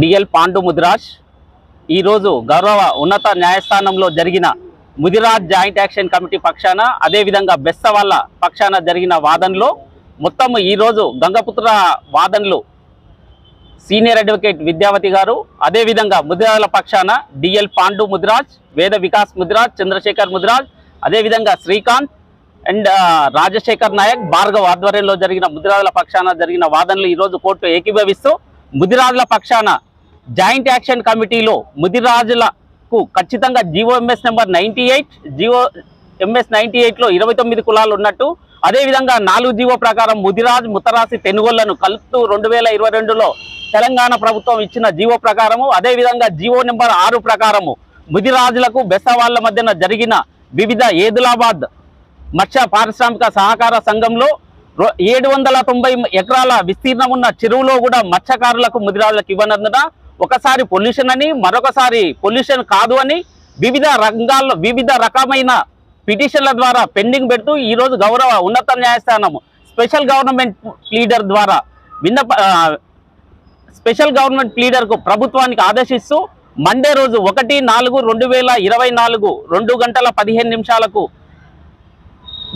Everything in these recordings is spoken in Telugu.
డిఎల్ పాండు ముదిరాజ్. ఈరోజు గౌరవ ఉన్నత న్యాయస్థానంలో జరిగిన ముదిరాజ్ జాయింట్ యాక్షన్ కమిటీ పక్షాన అదేవిధంగా బెస్త వాళ్ళ పక్షాన జరిగిన వాదనలో మొత్తం ఈరోజు గంగపుత్ర వాదనలు సీనియర్ అడ్వకేట్ విద్యావతి గారు అదేవిధంగా ముదిరాజుల పక్షాన డిఎల్ పాండు ముదిరాజ్ వేద వికాస్ ముదిరాజ్ చంద్రశేఖర్ ముదిరాజ్ అదేవిధంగా శ్రీకాంత్ అండ్ రాజశేఖర్ నాయక్ భార్గవ్ ఆధ్వర్యంలో జరిగిన ముదిరాజుల పక్షాన జరిగిన వాదనలు ఈరోజు కోర్టు ఏకీభవిస్తూ ముదిరాజుల పక్షాన జాయింట్ యాక్షన్ కమిటీలో ముదిరాజులకు ఖచ్చితంగా GO MS number ninety eight GO MS ninety ఎయిట్లో ఇరవై తొమ్మిది కులాలు ఉన్నట్టు అదేవిధంగా నాలుగు జీవో ప్రకారం ముదిరాజ్ ముతరాసి తెనుగోళ్ళను కలుపుతూ రెండు వేల ఇరవై రెండులో తెలంగాణ ప్రభుత్వం ఇచ్చిన జీవో ప్రకారము అదేవిధంగా జీవో నెంబర్ ఆరు ప్రకారము ముదిరాజులకు బెసవాళ్ళ మధ్యన జరిగిన వివిధ ఏదులాబాద్ మత్స్య పారిశ్రామిక సహకార సంఘంలో ఏడు వందల తొంభై ఎకరాల విస్తీర్ణం ఉన్న చెరువులో కూడా మత్స్యకారులకు ముదిరాజులకు ఇవ్వనందున ఒకసారి పొల్యూషన్ అని మరొకసారి పొల్యూషన్ కాదు అని వివిధ రంగాల్లో వివిధ రకమైన పిటిషన్ల ద్వారా పెండింగ్ పెడుతూ ఈరోజు గౌరవ ఉన్నత న్యాయస్థానం స్పెషల్ గవర్నమెంట్ లీడర్ ద్వారా విన్నప స్పెషల్ గవర్నమెంట్ లీడర్కు ప్రభుత్వానికి ఆదేశిస్తూ మండే రోజు ఒకటి నాలుగు రెండు వేల ఇరవై నాలుగు రెండు గంటల పదిహేను నిమిషాలకు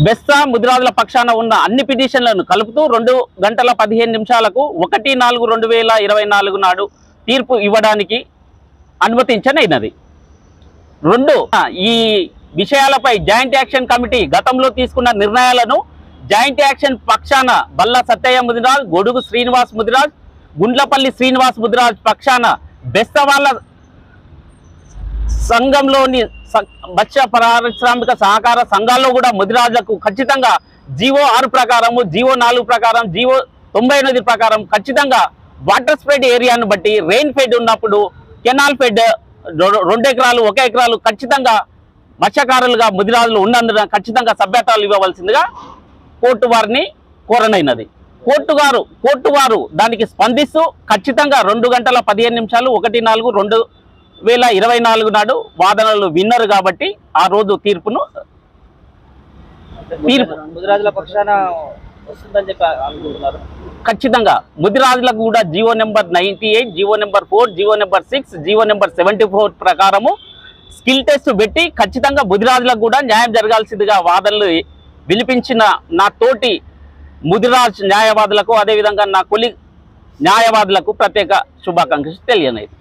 బెస్సా ముదిరాజుల పక్షాన ఉన్న అన్ని పిటిషన్లను కలుపుతూ రెండు గంటల పదిహేను నిమిషాలకు ఒకటి నాలుగు రెండు వేల ఇరవై నాలుగు నాడు తీర్పు ఇవ్వడానికి అనుమతించనైనది. రెండు ఈ విషయాలపై జాయింట్ యాక్షన్ కమిటీ గతంలో తీసుకున్న నిర్ణయాలను జాయింట్ యాక్షన్ పక్షాన బల్ల సత్తయ్య ముదిరాజ్ గొడుగు శ్రీనివాస్ ముదిరాజ్ గుండ్లపల్లి శ్రీనివాస్ ముదిరాజ్ పక్షాన బెస్తవాళ్ళ సంఘంలోని మత్స్య పారిశ్రామిక సహకార సంఘాల్లో కూడా ముదిరాజులకు ఖచ్చితంగా జీవో ఆరు ప్రకారము జీవో నాలుగు ప్రకారం జీవో తొంభై ఎనిమిది ప్రకారం ఖచ్చితంగా వాటర్ స్ప్రెడ్ ఏరియాను బట్టి రెయిన్ ఫెడ్ ఉన్నప్పుడు కెనాల్ ఫెడ్ రెండు ఎకరాలు ఒక ఎకరాలు ఖచ్చితంగా మత్స్యకారులుగా ముదిరాజులు ఉన్నందున ఖచ్చితంగా సభ్యతాలు ఇవ్వవలసిందిగా కోర్టు వారిని కోరనైనది. కోర్టు గారు కోర్టు వారు దానికి స్పందిస్తూ ఖచ్చితంగా రెండు గంటల పదిహేను నిమిషాలు ఒకటి నాలుగు రెండు వేల ఇరవై నాలుగు నాడు వాదనలు విన్నారు కాబట్టి ఆ రోజు తీర్పును తీర్పు ముదిరాజుల పక్షాన వస్తుందని చెప్పి అనుకుంటున్నారు. ఖచ్చితంగా ముదిరాజులకు కూడా GO number ninety eight GO number four GO number six GO number seventy four ప్రకారము స్కిల్ టెస్ట్ పెట్టి ఖచ్చితంగా ముదిరాజులకు కూడా న్యాయం జరగాల్సిందిగా వాదనలు వినిపించిన నా తోటి ముదిరాజ్ న్యాయవాదులకు అదేవిధంగా నా కొలి న్యాయవాదులకు ప్రత్యేక శుభాకాంక్షలు తెలియనేది.